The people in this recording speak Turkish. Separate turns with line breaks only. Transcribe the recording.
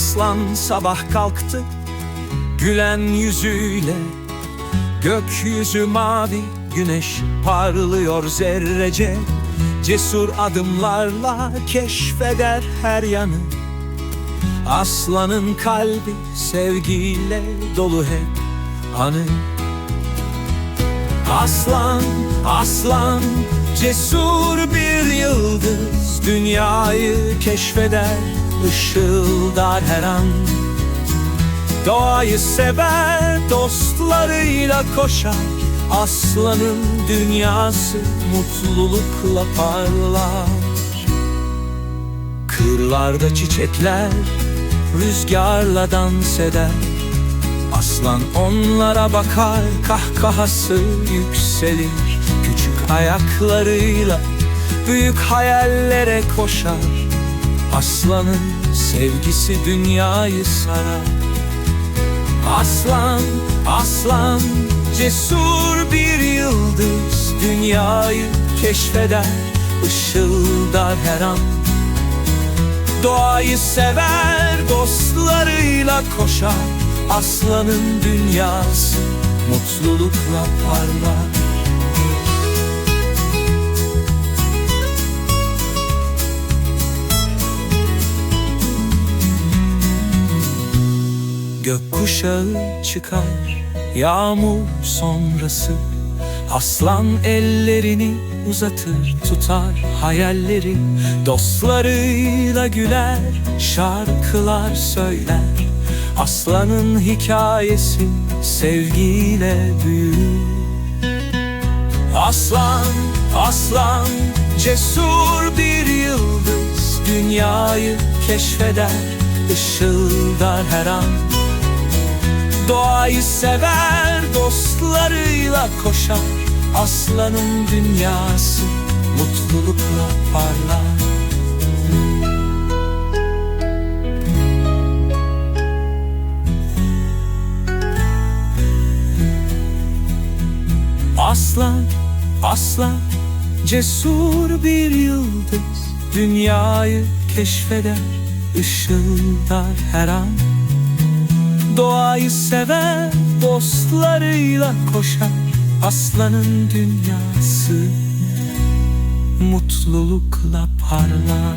Aslan sabah kalktı gülen yüzüyle. Gökyüzü mavi güneş parlıyor zerrece. Cesur adımlarla keşfeder her yanı. Aslanın kalbi sevgiyle dolu hep anı. Aslan, aslan, cesur bir yıldız. Dünyayı keşfeder, ışıldar her an. Doğayı sever, dostlarıyla koşar. Aslanın dünyası mutlulukla parlar. Kırlarda çiçekler rüzgarla dans eder. Aslan onlara bakar kahkahası yükselir. Küçük ayaklarıyla büyük hayallere koşar Aslanın sevgisi dünyayı sarar. Aslan, aslan, cesur bir yıldız Dünyayı keşfeder, ışıldar her an. Doğayı sever, dostlarıyla koşar Aslanın dünyası mutlulukla parlar Gökkuşağı çıkar Yağmur sonrası. Aslan ellerini uzatır Tutar hayalleri. Dostlarıyla güler Şarkılar söyler. Aslanın hikayesi Sevgiyle büyür. Aslan, aslan Cesur bir yıldız. Dünyayı keşfeder Işıldar her an Doğayı sever, dostlarıyla koşar. Aslanın dünyası mutlulukla parlar. Aslan, aslan, cesur bir yıldız. Dünyayı keşfeder, ışıldar her an Doğayı sever, dostlarıyla koşar. Aslanın dünyası mutlulukla parlar